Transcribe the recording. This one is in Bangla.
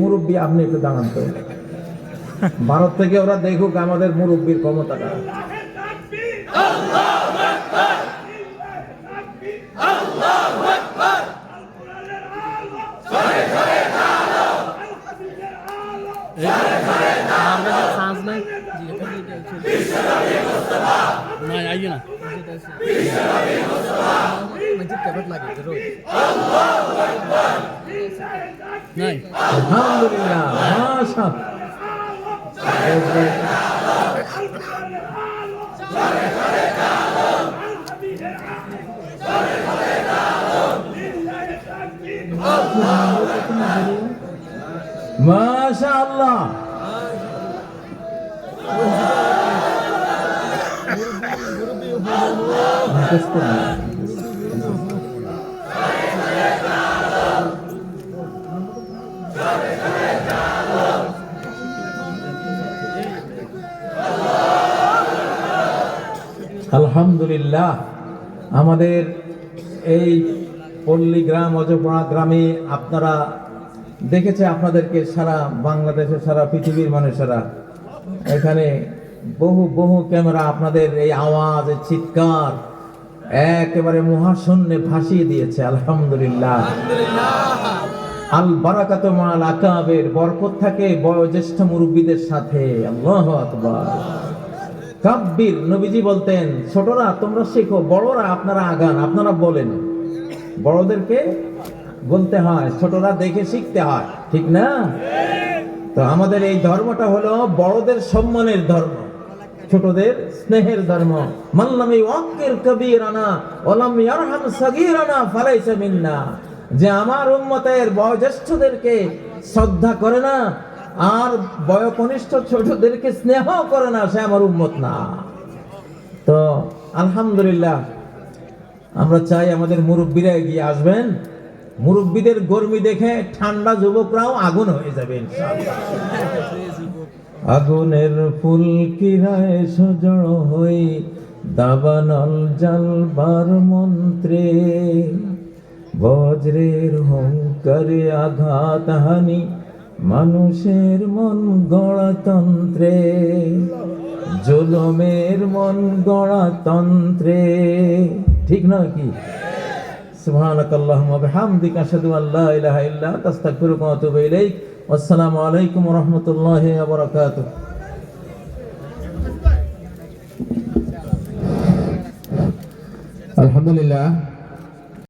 মুরব্বী আপনি একটু দাঁড়ান তো ভারত থেকে ওরা দেখুক আমাদের মুরব্বীর ক্ষমতাটা লাগে নাই। আলহামদুলিল্লাহ মাশা মাশা আলহামদুলিল্লাহ আমাদের এই পল্লী গ্রাম অজপড়া গ্রামে আপনারা দেখেছে আপনাদেরকে সারা বাংলাদেশে সারা পৃথিবীর মানুষেরা। এখানে বহু বহু ক্যামেরা আপনাদের এই আওয়াজ এই চিৎকার একেবারে মহাশূন্যে ভাসিয়ে দিয়েছে আলহামদুলিল্লাহ। আল বারাকাত মাল আকাবের বরকত থাকে বয়োজ্যেষ্ঠ মুরব্বীদের সাথে। আল্লাহ আকবার। কাব্বির নবীজি বলতেন, ছোটরা, তোমরা শেখো, বড়রা আপনারা আগান, আপনারা বলেন। বড়দেরকে বলতে হয়, ছোটরা দেখে শিখতে হয়। ঠিক না? তো আমাদের এই ধর্মটা হলো বড়দের সম্মানের ধর্ম, ছোটদের স্নেহের ধর্ম। মাল্লামি ওয়াক্কির কবিরানা ওলাম ইয়ারহাম ফালাইসা মিন্না। যে আমার উম্মতের বয়োজ্যেষ্ঠদেরকে শ্রদ্ধা করে না আর বয়কনিষ্ঠ ছোটদেরকে স্নেহ করে না, সে আমার উম্মত না। তো, আলহামদুলিল্লাহ, আমরা চাই আমাদের মুরব্বীরা এগিয়ে আসবেন। মুরব্বীদের গরমি দেখে ঠান্ডা যুবকরাও আগুন হয়ে যাবে আগুনের ফুল কিরায় সজড় হই, দাবানল জালবার মন্ত্রে। বজ্রের হুঙ্কারে আঘাত হানি মানুষের মন গড়াতন্ত্রে জুলমের মন গড়াতন্ত্রে ঠিক নয় কি سبحانك اللهم وبحمدك أشهد أن لا إله إلا أنت أستغفرك وأتوب إليك والسلام عليكم ورحمة الله وبركاته আলহামদুলিল্লাহ